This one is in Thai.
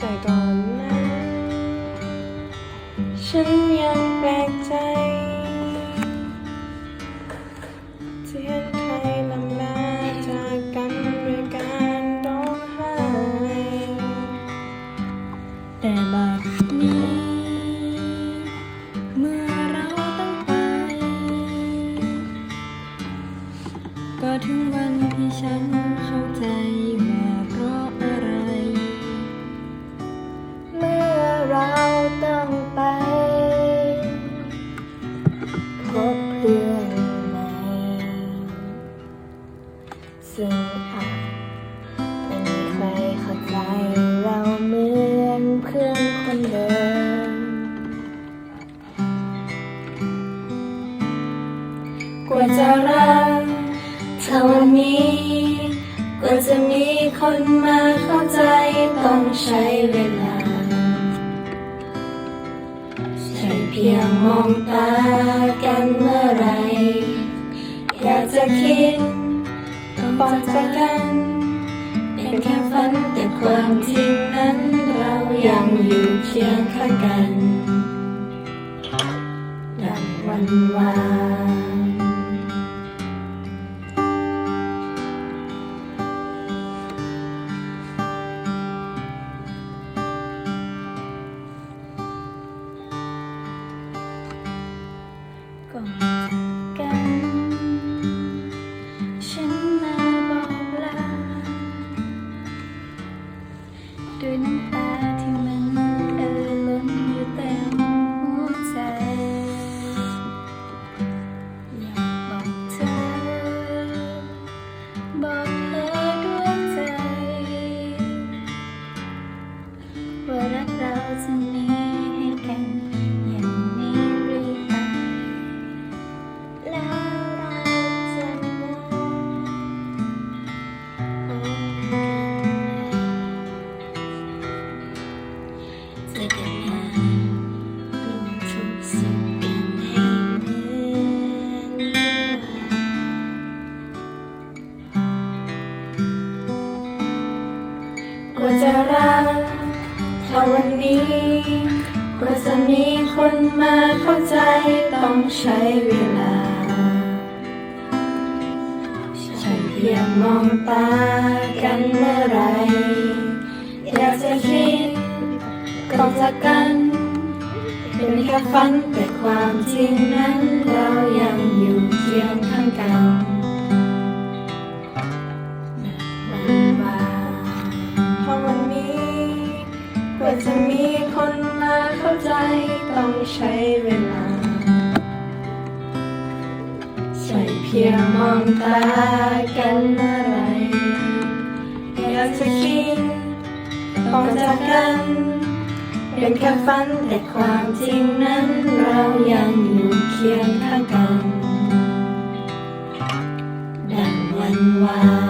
แต่ก่อนนั้นฉันยังแปลกใจที่เห็นใครลำลาจากกันด้วยการร้องไห้แต่บัดนี้ เมื่อเราต้องไป ก็ถึงวันที่ฉันเข้าใจ กว่าจะรักเท่าวันนี้กว่าจะมีคนมาเข้าใจต้องใช้เวลาใช่เพียงมองตากันเมื่อไร อยากจะคิดปอนจากกัน เป็นแค่ฝันแต่ความจริงนั้นเรายังอยู่เคียงข้างกัน ดังวันวาน ก่อนจากกัน ฉันมาบอกลาด้วยน้ำตา จะรักเท่าวันนี้กว่าจะมีคนมาเข้าใจต้องใช้เวลา ใช่เพียงมองตากันเมื่อไร อยากจะคิดก่อนจากกัน เป็นแค่ฝันแต่ความจริงนั้นเรายังอยู่เคียงข้างกัน ใจต้องใช้เวลาใช่เพียงมองตากันเมื่อไรอยากจะคิดต้องจากกัน เป็นแค่ฝันแต่ความจริงนั้นเรายังอยู่เคียงข้างกัน ดังวันวาน